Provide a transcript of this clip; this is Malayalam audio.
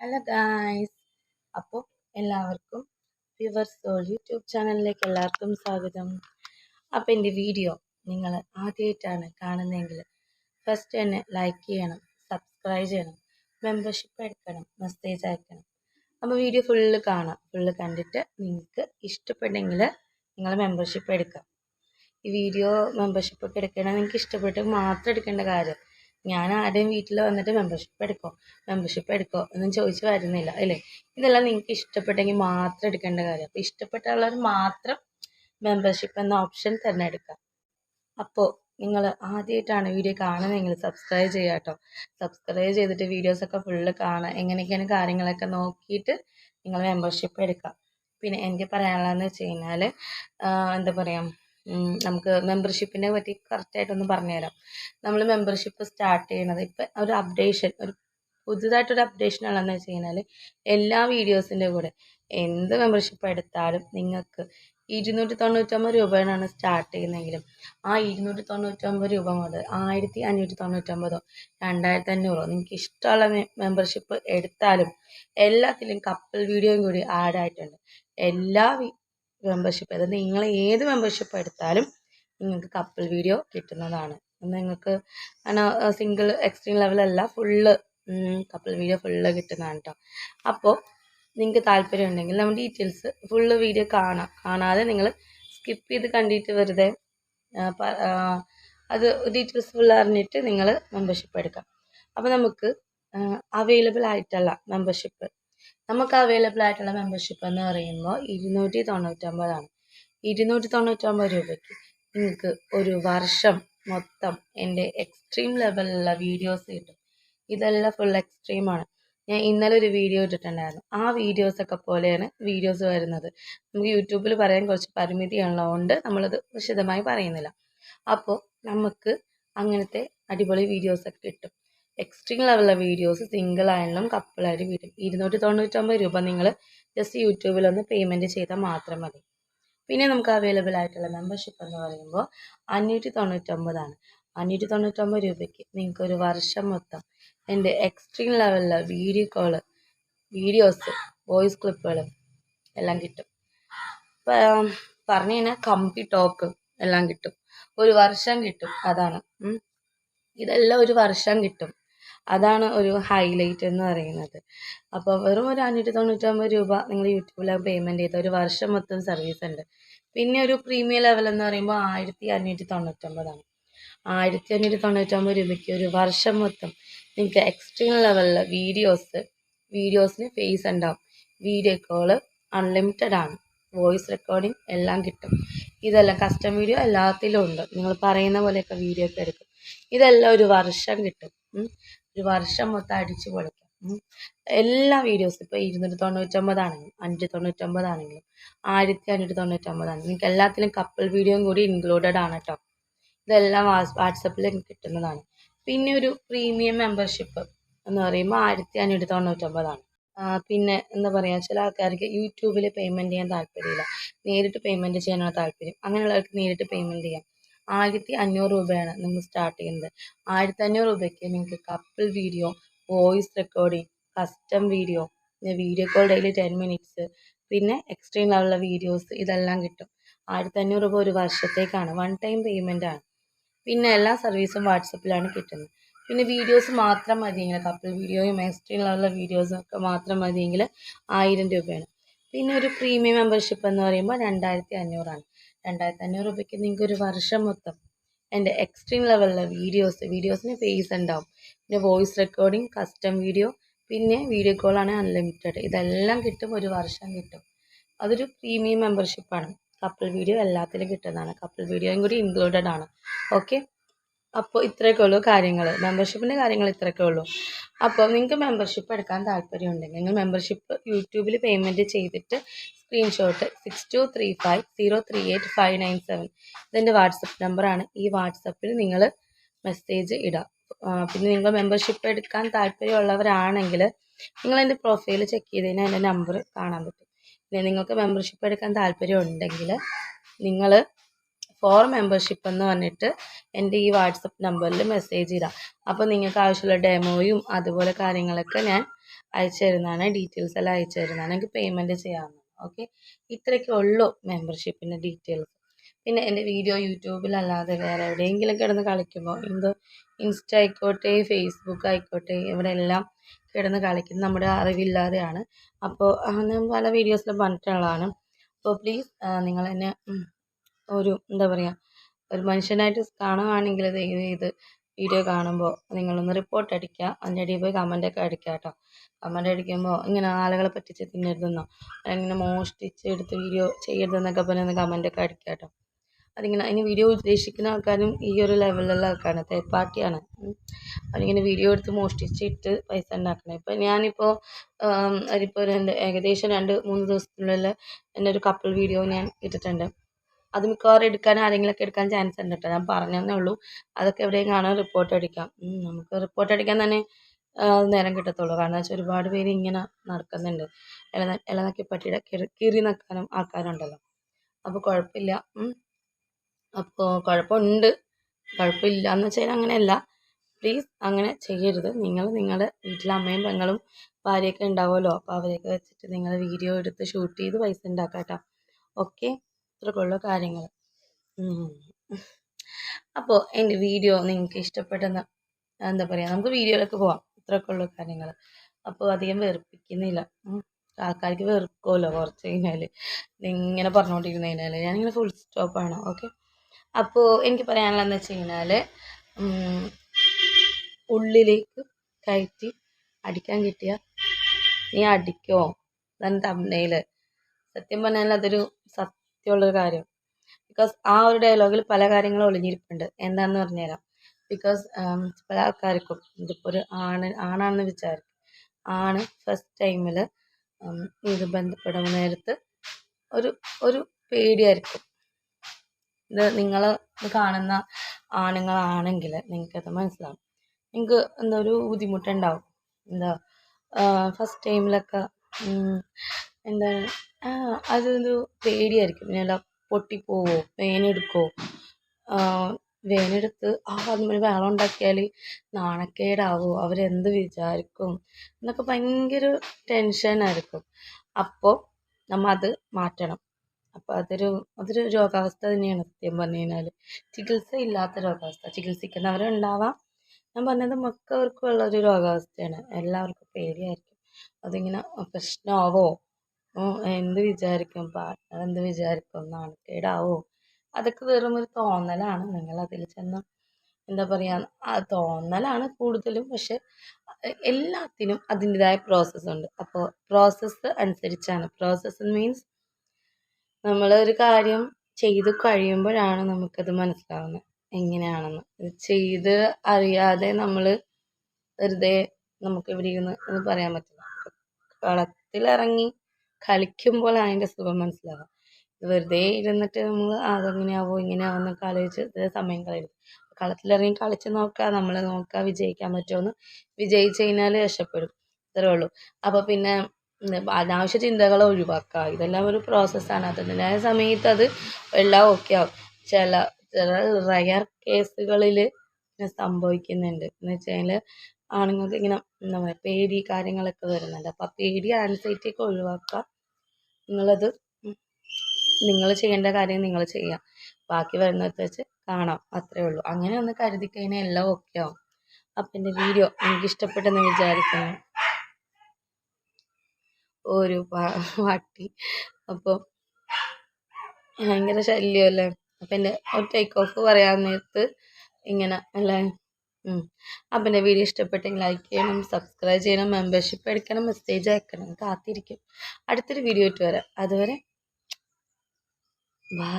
ഹലോ ഗായ്സ് അപ്പോൾ എല്ലാവർക്കും പ്യുവർ സോൾ യൂട്യൂബ് ചാനലിലേക്ക് എല്ലാവർക്കും സ്വാഗതം. അപ്പോൾ എന്റെ വീഡിയോ നിങ്ങൾ ആദ്യമായിട്ടാണ് കാണുന്നതെങ്കിൽ ഫസ്റ്റ് തന്നെ ലൈക്ക് ചെയ്യണം സബ്സ്ക്രൈബ് ചെയ്യണം മെമ്പർഷിപ്പ് എടുക്കണം മെസ്സേജ് അയക്കണം. അപ്പോൾ വീഡിയോ ഫുള്ള് കാണാം. ഫുള്ള് കണ്ടിട്ട് നിങ്ങൾക്ക് ഇഷ്ടപ്പെട്ടെങ്കിൽ നിങ്ങൾ മെമ്പർഷിപ്പ് എടുക്കാം. ഈ വീഡിയോ മെമ്പർഷിപ്പ് ഒക്കെ എടുക്കണമെങ്കിൽ നിങ്ങൾക്ക് ഇഷ്ടപ്പെട്ട് മാത്രം എടുക്കേണ്ട കാര്യം ഞാൻ ആരെയും വീട്ടിൽ വന്നിട്ട് മെമ്പർഷിപ്പ് എടുക്കോ? മെമ്പർഷിപ്പ് എടുക്കോ? എന്നും ചോദിച്ചു വരുന്നില്ല അല്ലേ? ഇതെല്ലാം നിങ്ങൾക്ക് ഇഷ്ടപ്പെട്ടെങ്കിൽ മാത്രം എടുക്കേണ്ട കാര്യം. അപ്പോൾ ഇഷ്ടപ്പെട്ടുള്ളവർ മാത്രം മെമ്പർഷിപ്പ് എന്ന ഓപ്ഷൻ തിരഞ്ഞെടുക്കുക. അപ്പോൾ നിങ്ങൾ ആദ്യമായിട്ടാണ് വീഡിയോ കാണുന്നതെങ്കിൽ സബ്സ്ക്രൈബ് ചെയ്യുക കേട്ടോ. സബ്സ്ക്രൈബ് ചെയ്തിട്ട് വീഡിയോസൊക്കെ ഫുള്ള് കാണുക. എങ്ങനെയൊക്കെയാണ് കാര്യങ്ങളൊക്കെ നോക്കിയിട്ട് നിങ്ങൾ മെമ്പർഷിപ്പ് എടുക്കുക. പിന്നെ എനിക്ക് പറയാനുള്ളതെന്ന് വെച്ച് കഴിഞ്ഞാൽ എന്താ പറയുക നമുക്ക് മെമ്പർഷിപ്പിനെ പറ്റി കറക്റ്റായിട്ടൊന്ന് പറഞ്ഞുതരാം. നമ്മൾ മെമ്പർഷിപ്പ് സ്റ്റാർട്ട് ചെയ്യണത് ഇപ്പം ഒരു അപ്ഡേഷൻ ഒരു പുതുതായിട്ടൊരു അപ്ഡേഷൻ ഉള്ളതെന്ന് വെച്ച് കഴിഞ്ഞാൽ എല്ലാ വീഡിയോസിന്റെ കൂടെ എന്ത് മെമ്പർഷിപ്പ് എടുത്താലും നിങ്ങൾക്ക് ഇരുന്നൂറ്റി തൊണ്ണൂറ്റൊമ്പത് രൂപയാണ് സ്റ്റാർട്ട് ചെയ്യുന്നതെങ്കിലും ആ ഇരുന്നൂറ്റി തൊണ്ണൂറ്റൊമ്പത് രൂപ മുതൽ ആയിരത്തി അഞ്ഞൂറ്റി തൊണ്ണൂറ്റൊമ്പതോ രണ്ടായിരത്തി അഞ്ഞൂറോ നിങ്ങൾക്ക് ഇഷ്ടമുള്ള മെമ്പർഷിപ്പ് എടുത്താലും എല്ലാത്തിലും കപ്പിൾ വീഡിയോയും കൂടി ആഡായിട്ടുണ്ട് എല്ലാ മെമ്പർഷിപ്പ് അതായത് നിങ്ങൾ ഏത് മെമ്പർഷിപ്പ് എടുത്താലും നിങ്ങൾക്ക് കപ്പിൾ വീഡിയോ കിട്ടുന്നതാണ്. നിങ്ങൾക്ക് സിംഗിൾ എക്സ്ട്രീം ലെവലല്ല ഫുള്ള് കപ്പിൾ വീഡിയോ ഫുള്ള് കിട്ടുന്നതാണ് കേട്ടോ അപ്പോൾ നിങ്ങൾക്ക് താല്പര്യം ഉണ്ടെങ്കിൽ നമ്മൾ ഡീറ്റെയിൽസ് ഫുള്ള് വീഡിയോ കാണാം. കാണാതെ നിങ്ങൾ സ്കിപ്പ് ചെയ്ത് കണ്ടിട്ട് വെറുതെ അത് ഡീറ്റെയിൽസ് ഫുൾ അറിഞ്ഞിട്ട് നിങ്ങൾ മെമ്പർഷിപ്പ് എടുക്കാം. അപ്പോൾ നമുക്ക് അവൈലബിൾ ആയിട്ടുള്ള മെമ്പർഷിപ്പ് നമുക്ക് അവൈലബിൾ ആയിട്ടുള്ള മെമ്പർഷിപ്പ് എന്ന് പറയുമ്പോൾ ഇരുന്നൂറ്റി തൊണ്ണൂറ്റൊമ്പതാണ് ഇരുന്നൂറ്റി തൊണ്ണൂറ്റൊമ്പത് രൂപയ്ക്ക് നിങ്ങൾക്ക് ഒരു വർഷം മൊത്തം എന്റെ എക്സ്ട്രീം ലെവലിലുള്ള വീഡിയോസ് കിട്ടും. ഇതെല്ലാം ഫുൾ എക്സ്ട്രീമാണ് ഞാൻ ഇന്നലെ ഒരു വീഡിയോ ഇട്ടിട്ടുണ്ടായിരുന്നു. ആ വീഡിയോസൊക്കെ പോലെയാണ് വീഡിയോസ് വരുന്നത്. നമുക്ക് യൂട്യൂബിൽ പറയാൻ കുറച്ച് പരിമിതി ഉള്ളതുകൊണ്ട് നമ്മളത് വിശദമായി പറയുന്നില്ല. അപ്പോൾ നമുക്ക് അങ്ങനത്തെ അടിപൊളി വീഡിയോസൊക്കെ കിട്ടും. എക്സ്ട്രീം ലെവലിലെ വീഡിയോസ് സിംഗിൾ ആയാലും കപ്പിളായിട്ട് വരും ഇരുന്നൂറ്റി തൊണ്ണൂറ്റൊമ്പത് രൂപ നിങ്ങൾ ജസ്റ്റ് യൂട്യൂബിൽ ഒന്ന് പേയ്മെന്റ് ചെയ്താൽ മാത്രം മതി. പിന്നെ നമുക്ക് അവൈലബിൾ ആയിട്ടുള്ള മെമ്പർഷിപ്പ് എന്ന് പറയുമ്പോൾ അഞ്ഞൂറ്റി തൊണ്ണൂറ്റൊമ്പതാണ് അഞ്ഞൂറ്റി തൊണ്ണൂറ്റൊമ്പത് രൂപയ്ക്ക് നിങ്ങൾക്ക് ഒരു വർഷം മൊത്തം എന്റെ എക്സ്ട്രീം ലെവലിലെ വീഡിയോ കോൾ വീഡിയോസ് വോയിസ് ക്ലിപ്പുകൾ എല്ലാം കിട്ടും. പറഞ്ഞു കഴിഞ്ഞാൽ കമ്പി ടോക്ക് എല്ലാം കിട്ടും. ഒരു വർഷം കിട്ടും. അതാണ് ഇതെല്ലാം ഒരു വർഷം കിട്ടും. അതാണ് ഒരു ഹൈലൈറ്റ് എന്ന് പറയുന്നത്. അപ്പോൾ വെറും ഒരു അഞ്ഞൂറ്റി തൊണ്ണൂറ്റൊമ്പത് രൂപ നിങ്ങൾ യൂട്യൂബിൽ പേയ്മെന്റ് ചെയ്ത ഒരു വർഷം മൊത്തം സർവീസ് ഉണ്ട്. പിന്നെ ഒരു പ്രീമിയം ലെവൽ എന്ന് പറയുമ്പോൾ ആയിരത്തി അഞ്ഞൂറ്റി തൊണ്ണൂറ്റൊമ്പതാണ് ആയിരത്തി അഞ്ഞൂറ്റി തൊണ്ണൂറ്റൊമ്പത് രൂപയ്ക്ക് ഒരു വർഷം മൊത്തം നിങ്ങൾക്ക് എക്സ്ട്രീം ലെവലിൽ വീഡിയോസ് വീഡിയോസിന് ഫേസ് ഉണ്ടാവും. വീഡിയോ കോൾ അൺലിമിറ്റഡ് ആണ്. വോയിസ് റെക്കോർഡിംഗ് എല്ലാം കിട്ടും. ഇതെല്ലാം കസ്റ്റം വീഡിയോ എല്ലാത്തിലും ഉണ്ട്. നിങ്ങൾ പറയുന്ന പോലെയൊക്കെ വീഡിയോ ഒക്കെ എടുക്കും. ഇതെല്ലാം ഒരു വർഷം കിട്ടും. ഒരു വർഷം മൊത്തം അടിച്ചു പൊളിക്കാം. എല്ലാ വീഡിയോസും ഇപ്പോൾ ഇരുന്നൂറ്റി തൊണ്ണൂറ്റൊമ്പതാണെങ്കിലും അഞ്ച് തൊണ്ണൂറ്റൊമ്പതാണെങ്കിലും ആയിരത്തി അഞ്ഞൂറ്റി തൊണ്ണൂറ്റൊമ്പതാണ് നിങ്ങൾക്ക് എല്ലാത്തിലും കപ്പിൾ വീഡിയോയും കൂടി ഇൻക്ലൂഡഡ് ആണ് കേട്ടോ ഇതെല്ലാം വാട്സപ്പിൽ കിട്ടുന്നതാണ്. പിന്നെ ഒരു പ്രീമിയം മെമ്പർഷിപ്പ് എന്ന് പറയുമ്പോൾ ആയിരത്തി അഞ്ഞൂറ്റി തൊണ്ണൂറ്റൊമ്പതാണ് പിന്നെ എന്താ പറയുക ചില ആൾക്കാർക്ക് യൂട്യൂബിൽ പേയ്മെന്റ് ചെയ്യാൻ താല്പര്യമില്ല. നേരിട്ട് പേയ്മെന്റ് ചെയ്യാനാണ് താല്പര്യം. അങ്ങനെയുള്ളവർക്ക് നേരിട്ട് പേയ്മെന്റ് ചെയ്യാം. ആയിരത്തി അഞ്ഞൂറ് രൂപയാണ് നമ്മൾ സ്റ്റാർട്ട് ചെയ്യുന്നത്. ആയിരത്തി അഞ്ഞൂറ് രൂപയ്ക്ക് നിങ്ങൾക്ക് couple video voice recording custom video പിന്നെ video call daily ten minutes പിന്നെ എക്സ്ട്രീം ലെവലുള്ള വീഡിയോസ് ഇതെല്ലാം കിട്ടും. ആയിരത്തി അഞ്ഞൂറ് രൂപ ഒരു വർഷത്തേക്കാണ്. വൺ ടൈം പേയ്മെന്റ് ആണ്. പിന്നെ എല്ലാ സർവീസും വാട്സപ്പിലാണ് കിട്ടുന്നത്. പിന്നെ വീഡിയോസ് മാത്രം മതിയെങ്കിൽ കപ്പിൾ വീഡിയോയും എക്സ്ട്രീം ലെവലുള്ള വീഡിയോസും ഒക്കെ മാത്രം മതിയെങ്കിൽ ആയിരം രൂപയാണ്. പിന്നെ ഒരു പ്രീമിയം മെമ്പർഷിപ്പ് എന്ന് പറയുമ്പോൾ രണ്ടായിരത്തി അഞ്ഞൂറാണ് രണ്ടായിരത്തി അഞ്ഞൂറ് രൂപയ്ക്ക് നിങ്ങൾക്ക് ഒരു വർഷം മൊത്തം എന്റെ എക്സ്ട്രീം ലെവലിലെ വീഡിയോസ് വീഡിയോസിന് ഫേസ് ഉണ്ടാവും. പിന്നെ വോയിസ് റെക്കോർഡിംഗ് കസ്റ്റം വീഡിയോ പിന്നെ വീഡിയോ കോളാണ് അൺലിമിറ്റഡ് ഇതെല്ലാം കിട്ടും ഒരു വർഷം കിട്ടും. അതൊരു പ്രീമിയം മെമ്പർഷിപ്പാണ് കപ്പിൾ വീഡിയോ എല്ലാത്തിലും കിട്ടുന്നതാണ്. കപ്പിൾ വീഡിയോയും കൂടി ഇൻക്ലൂഡഡ് ആണ്. ഓക്കെ അപ്പോൾ ഇത്രയൊക്കെ ഉള്ളൂ കാര്യങ്ങൾ മെമ്പർഷിപ്പിന്റെ കാര്യങ്ങൾ ഇത്രയൊക്കെ ഉള്ളൂ. അപ്പോൾ നിങ്ങൾക്ക് മെമ്പർഷിപ്പ് എടുക്കാൻ താല്പര്യം ഉണ്ടെങ്കിൽ നിങ്ങൾ മെമ്പർഷിപ്പ് യൂട്യൂബിൽ പേയ്മെന്റ് ചെയ്തിട്ട് screenshot six two three five zero three eight five nine seven ഇതെന്റെ വാട്സപ്പ് നമ്പറാണ് ഈ വാട്സപ്പിൽ നിങ്ങൾ മെസ്സേജ് ഇടുക പിന്നെ നിങ്ങൾ മെമ്പർഷിപ്പ് എടുക്കാൻ താല്പര്യമുള്ളവരാണെങ്കിൽ നിങ്ങൾ എന്റെ പ്രൊഫൈൽ ചെക്ക് ചെയ്ത് കഴിഞ്ഞാൽ എന്റെ നമ്പർ കാണാൻ പറ്റും. പിന്നെ നിങ്ങൾക്ക് മെമ്പർഷിപ്പ് എടുക്കാൻ താല്പര്യം ഉണ്ടെങ്കിൽ നിങ്ങൾ ഫോർ മെമ്പർഷിപ്പ് എന്ന് പറഞ്ഞിട്ട് എന്റെ ഈ വാട്സപ്പ് നമ്പറിൽ മെസ്സേജ് ഇടാം. അപ്പോൾ നിങ്ങൾക്ക് ആവശ്യമുള്ള ഡെമോയും അതുപോലെ കാര്യങ്ങളൊക്കെ ഞാൻ അയച്ചു തരുന്നതാണ്. ഡീറ്റെയിൽസ് എല്ലാം അയച്ചു തരുന്നതാണ്. എനിക്ക് പേയ്മെന്റ് ചെയ്യാവുന്നതാണ്. ഓക്കെ ഇത്രയൊക്കെ ഉള്ളൂ മെമ്പർഷിപ്പിന്റെ ഡീറ്റെയിൽസ് പിന്നെ എന്റെ വീഡിയോ യൂട്യൂബിലല്ലാതെ വേറെ എവിടെയെങ്കിലും കിടന്ന് കളിക്കുമ്പോൾ എന്തോ ഇൻസ്റ്റ ആയിക്കോട്ടെ ഫേസ്ബുക്ക് ആയിക്കോട്ടെ ഇവിടെ എല്ലാം കിടന്ന് കളിക്കുന്നത് നമ്മുടെ അറിവില്ലാതെയാണ്. അപ്പോൾ ഞാൻ പല വീഡിയോസിലും പറഞ്ഞിട്ടുള്ളതാണ്. അപ്പോൾ പ്ലീസ് നിങ്ങൾ എന്നെ ഒരു എന്താ പറയുക ഒരു മനുഷ്യനായിട്ട് കാണുകയാണെങ്കിൽ ഇത് വീഡിയോ കാണുമ്പോൾ നിങ്ങളൊന്ന് റിപ്പോർട്ട് അടിക്കുക അതിന്റെ അടിയിൽ പോയി കമന്റൊക്കെ അടിക്കുക കേട്ടോ കമന്റ് അടിക്കുമ്പോൾ ഇങ്ങനെ ആളുകളെ പറ്റിച്ച് തിന്നരുതെന്നോ അല്ലെങ്കിൽ മോഷ്ടിച്ച് എടുത്ത് വീഡിയോ ചെയ്യരുതെന്നൊക്കെ പറഞ്ഞ് ഒന്ന് കമന്റൊക്കെ അടിക്കുക കേട്ടോ അതിങ്ങനെ അതിന് വീഡിയോ ഉദ്ദേശിക്കുന്ന ആൾക്കാരും ഈ ഒരു ലെവലിലുള്ള ആൾക്കാരാണ് തേർഡ് പാർട്ടിയാണ് അതിങ്ങനെ വീഡിയോ എടുത്ത് മോഷ്ടിച്ചിട്ട് പൈസ ഉണ്ടാക്കണം. ഇപ്പം ഞാനിപ്പോൾ അതിപ്പോൾ രണ്ട് ഏകദേശം രണ്ട് മൂന്ന് ദിവസത്തിനുള്ളിൽ എന്റെ ഒരു കപ്പിൾ വീഡിയോ ഞാൻ ഇട്ടിട്ടുണ്ട്. അത് മിക്കവാറും എടുക്കാൻ ആരെങ്കിലുമൊക്കെ എടുക്കാൻ ചാൻസ് ഉണ്ട് കേട്ടോ ഞാൻ പറഞ്ഞതേ ഉള്ളൂ. അതൊക്കെ എവിടെയും കാണാൻ റിപ്പോർട്ട് അടിക്കാം. നമുക്ക് റിപ്പോർട്ട് അടിക്കാൻ തന്നെ നേരം കിട്ടത്തുള്ളൂ. കാരണം വെച്ചാൽ ഒരുപാട് പേര് ഇങ്ങനെ നടക്കുന്നുണ്ട്. ഇല ഇലനക്കി പട്ടിയുടെ കിറി നക്കാനും ആൾക്കാരുണ്ടല്ലോ. അപ്പോൾ കുഴപ്പമില്ല. അപ്പോൾ കുഴപ്പമുണ്ട് കുഴപ്പമില്ല എന്ന് വെച്ചാൽ അങ്ങനെയല്ല. പ്ലീസ് അങ്ങനെ ചെയ്യരുത്. നിങ്ങൾ നിങ്ങളുടെ വീട്ടിലെ അമ്മയും പെങ്ങളും ഭാര്യയൊക്കെ ഉണ്ടാവുമല്ലോ. അപ്പോൾ അവരെയൊക്കെ വെച്ചിട്ട് നിങ്ങൾ വീഡിയോ എടുത്ത് ഷൂട്ട് ചെയ്ത് പൈസ ഉണ്ടാക്കാം കേട്ടോ ഓക്കെ ഇത്രയൊക്കെയുള്ള കാര്യങ്ങൾ അപ്പോൾ എന്റെ വീഡിയോ നിങ്ങൾക്ക് ഇഷ്ടപ്പെട്ടെന്ന് എന്താ പറയുക നമുക്ക് വീഡിയോയിലൊക്കെ പോവാം. ഇത്രയൊക്കെയുള്ള കാര്യങ്ങൾ അപ്പോൾ അധികം വെറുപ്പിക്കുന്നില്ല. ആൾക്കാർക്ക് വെറുക്കുമല്ലോ കുറച്ച് കഴിഞ്ഞാൽ ഇങ്ങനെ പറഞ്ഞുകൊണ്ടിരുന്ന് കഴിഞ്ഞാൽ ഞാനിങ്ങനെ ഫുൾ സ്റ്റോപ്പാണ് ഓക്കെ അപ്പോൾ എനിക്ക് പറയാനുള്ളതെന്ന് വെച്ച് കഴിഞ്ഞാൽ ഉള്ളിലേക്ക് കയറ്റി അടിക്കാൻ കിട്ടിയ നീ അടിക്കോ? അതാണ് തമ്മനയിൽ സത്യം പറഞ്ഞാൽ അതൊരു സത്യമുള്ളൊരു കാര്യം. ബിക്കോസ് ആ ഒരു ഡയലോഗിൽ പല കാര്യങ്ങളും ഒളിഞ്ഞിരിപ്പുണ്ട്. എന്താണെന്ന് പറഞ്ഞുതരാം. ബിക്കോസ് പല ആൾക്കാർക്കും ഇതിപ്പോൾ ഒരു ആണ് ആണാണെന്ന് വിചാരിക്കും. ആണ് ഫസ്റ്റ് ടൈമിൽ ഇത് ബന്ധപ്പെടുന്ന നേരത്ത് ഒരു ഒരു പേടിയായിരിക്കും. ഇത് നിങ്ങൾ ഇത് കാണുന്ന ആണുങ്ങളാണെങ്കിൽ നിങ്ങൾക്കത് മനസ്സിലാവും. നിങ്ങൾക്ക് എന്താ ഒരു ബുദ്ധിമുട്ടുണ്ടാവും. എന്താ ഫസ്റ്റ് ടൈമിലൊക്കെ എന്താണ്? അതൊരു പേടിയായിരിക്കും. പിന്നെ അല്ല പൊട്ടിപ്പോവോ? വേനെടുക്കുമോ വേനെടുത്ത് ആ അതുമ്മൽ വെള്ളം ഉണ്ടാക്കിയാൽ നാണക്കേടാവോ? അവരെന്ത് വിചാരിക്കും? എന്നൊക്കെ ഭയങ്കര ടെൻഷനായിരിക്കും. അപ്പോൾ നമ്മൾ അത് മാറ്റണം. അപ്പോൾ അതൊരു അതൊരു രോഗാവസ്ഥ തന്നെയാണ് സത്യം പറഞ്ഞു കഴിഞ്ഞാൽ ചികിത്സ ഇല്ലാത്ത രോഗാവസ്ഥ. ചികിത്സിക്കുന്നവരുണ്ടാവാം. ഞാൻ പറഞ്ഞത് മിക്കവർക്കും ഉള്ളൊരു രോഗാവസ്ഥയാണ്. എല്ലാവർക്കും പേടിയായിരിക്കും. അതിങ്ങനെ പ്രശ്നമാവോ? എന്ത് വിചാരിക്കും? പാർട്ട്ണർ എന്ത് വിചാരിക്കും? നാണക്കേടാവോ? അതൊക്കെ വെറും ഒരു തോന്നലാണ്. നിങ്ങൾ അതിൽ ചെന്ന് എന്താ പറയുക ആ തോന്നലാണ് കൂടുതലും. പക്ഷെ എല്ലാത്തിനും അതിന്റെതായ പ്രോസസ്സ് ഉണ്ട്. അപ്പോൾ പ്രോസസ്സ് അനുസരിച്ചാണ്. പ്രോസസ്സ് മീൻസ് നമ്മൾ ഒരു കാര്യം ചെയ്ത് കഴിയുമ്പോഴാണ് നമുക്കത് മനസ്സിലാവുന്നത്. എങ്ങനെയാണെന്ന്. ഇത് ചെയ്ത് അറിയാതെ നമ്മൾ വെറുതെ നമുക്ക് ഇവിടെ ഇരുന്ന് എന്ന് പറയാൻ പറ്റില്ല. കളത്തിലിറങ്ങി കളിക്കുമ്പോൾ അതിന്റെ സുഖം മനസ്സിലാവുക വെറുതെ ഇരുന്നിട്ട് നമ്മൾ അതെങ്ങനെയാവോ ഇങ്ങനെയാവോ എന്നൊക്കെ ആലോചിച്ച് സമയം കളയരുത്. കളത്തിലിറങ്ങി കളിച്ച് നോക്കുക നമ്മൾ നോക്കുക വിജയിക്കാൻ പറ്റുമെന്ന് വിജയിച്ച് കഴിഞ്ഞാൽ രക്ഷപ്പെടും. ഇത്രേ ഉള്ളൂ. അപ്പോൾ പിന്നെ അനാവശ്യ ചിന്തകൾ ഒഴിവാക്കുക. ഇതെല്ലാം ഒരു പ്രോസസ്സാണ് അതിന്റെതായ സമയത്ത് അത് എല്ലാം ഓക്കെ ആവും. ചില ചില റയർ കേസുകളിൽ സംഭവിക്കുന്നുണ്ട്. എന്ന് വെച്ച് കഴിഞ്ഞാൽ ആണുങ്ങൾക്ക് ഇങ്ങനെ എന്താ പറയുക പേടി കാര്യങ്ങളൊക്കെ വരുന്നുണ്ട്. അപ്പോൾ ആ പേടി ആൻസൈറ്റി ഒക്കെ ഒഴിവാക്കുക. നിങ്ങളത് നിങ്ങൾ ചെയ്യേണ്ട കാര്യം നിങ്ങൾ ചെയ്യുക. ബാക്കി വരുന്നത് വെച്ച് കാണാം. അത്രേ ഉള്ളൂ. അങ്ങനെ ഒന്ന് കരുതി കഴിഞ്ഞാൽ എല്ലാം ഓക്കെ ആവും. അപ്പം എന്റെ വീഡിയോ എനിക്ക് ഇഷ്ടപ്പെട്ടെന്ന് വിചാരിക്കുന്നു. ഒരു വാട്ടി. അപ്പോൾ ഭയങ്കര ശല്യമല്ലേ അപ്പം എന്റെ ഒരു ടേക്ക് ഓഫ് പറയാൻ നേരത്ത് ഇങ്ങനെ അല്ലേ. അപ്പം എന്റെ വീഡിയോ ഇഷ്ടപ്പെട്ടെങ്കിൽ ലൈക്ക് ചെയ്യണം സബ്സ്ക്രൈബ് ചെയ്യണം മെമ്പർഷിപ്പ് എടുക്കണം മെസ്സേജ് അയക്കണം. കാത്തിരിക്കും. അടുത്തൊരു വീഡിയോ ഇട്ട് വരാം. അതുവരെ ബൈ